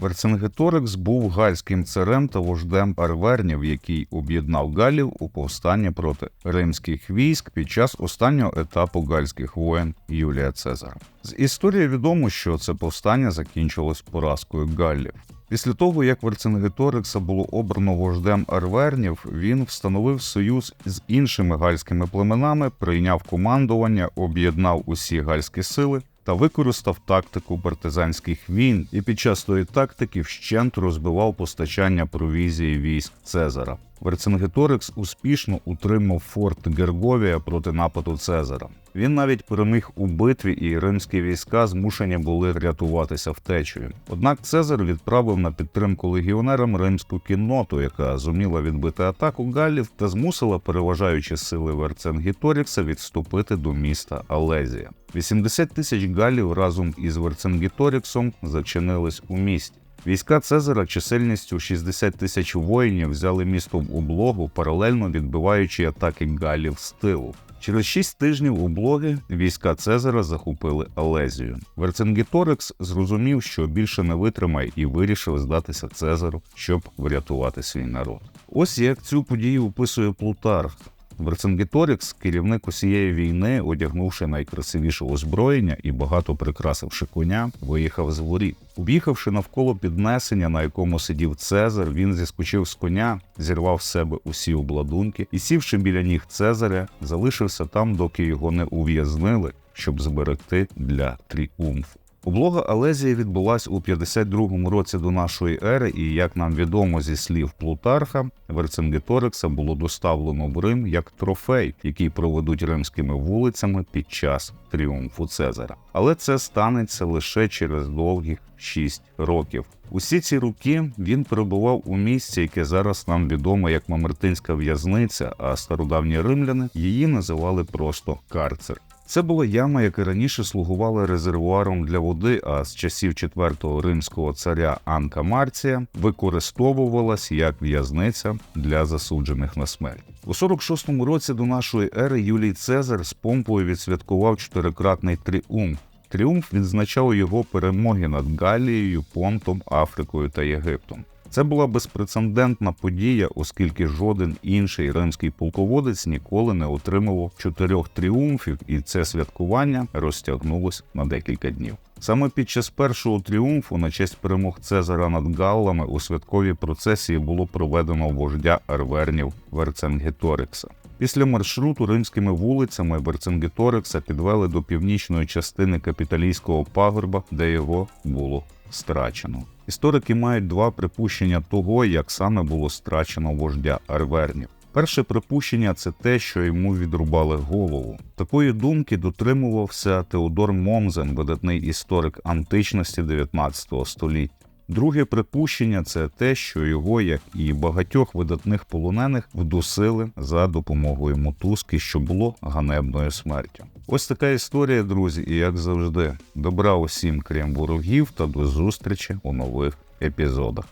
Верцингеторикс був гальським царем та вождем арвернів, який об'єднав галів у повстанні проти римських військ під час останнього етапу гальських воєн Юлія Цезара. З історії відомо, що це повстання закінчилось поразкою галлів. Після того, як Верцингеторикса було обрано вождем арвернів, він встановив союз з іншими гальськими племенами, прийняв командування, об'єднав усі гальські сили та використав тактику партизанських війн і під час тої тактики вщент розбивав постачання провізії військ Цезара. Верцингеторикс успішно утримав форт Герговія проти нападу Цезара. Він навіть переміг у битві, і римські війська змушені були рятуватися втечею. Однак Цезар відправив на підтримку легіонерам римську кінноту, яка зуміла відбити атаку галлів та змусила переважаючі сили Верцингеторікса відступити до міста Алезія. 80 тисяч галлів разом із Верцингеторіксом зачинились у місті. Війська Цезара чисельністю 60 тисяч воїнів взяли місто в облогу, паралельно відбиваючи атаки галів з тилу. Через шість тижнів у блоги війська Цезара захопили Алезію. Верцингеторикс зрозумів, що більше не витримає, і вирішив здатися Цезару, щоб врятувати свій народ. Ось як цю подію описує Плутарх. Верцингеторікс, керівник усієї війни, одягнувши найкрасивіше озброєння і багато прикрасивши коня, виїхав з воріт. Об'їхавши навколо піднесення, на якому сидів Цезар, він зіскочив з коня, зірвав з себе усі обладунки і, сівши біля ніг Цезаря, залишився там, доки його не ув'язнили, щоб зберегти для тріумфу. Облога Алезії відбулась у 52-му році до нашої ери, і як нам відомо зі слів Плутарха, Верцингеторикса було доставлено в Рим як трофей, який проведуть римськими вулицями під час тріумфу Цезара. Але це станеться лише через довгих 6 років. Усі ці роки він перебував у місці, яке зараз нам відомо як Мамертинська в'язниця, а стародавні римляни її називали просто карцер. Це була яма, яка раніше слугувала резервуаром для води, а з часів четвертого римського царя Анка Марція використовувалась як в'язниця для засуджених на смерть. У 46-му році до нашої ери Юлій Цезар з помпою відсвяткував чотирикратний тріумф. Тріумф відзначав його перемоги над Галією, Понтом, Африкою та Єгиптом. Це була безпрецедентна подія, оскільки жоден інший римський полководець ніколи не отримував чотирьох тріумфів, і це святкування розтягнулось на декілька днів. Саме під час першого тріумфу на честь перемог Цезара над Галлами у святковій процесії було проведено вождя арвернів Верценгеторикса. Після маршруту римськими вулицями Верцингеторикса підвели до північної частини капіталійського пагорба, де його було страчено. Історики мають два припущення того, як саме було страчено вождя арвернів. Перше припущення це те, що йому відрубали голову. Такої думки дотримувався Теодор Момзен, видатний історик античності 19 століття. Друге припущення це те, що його, як і багатьох видатних полонених, вдусили за допомогою мотузки, що було ганебною смертю. Ось така історія, друзі, і як завжди, добра усім крім ворогів та до зустрічі у нових епізодах.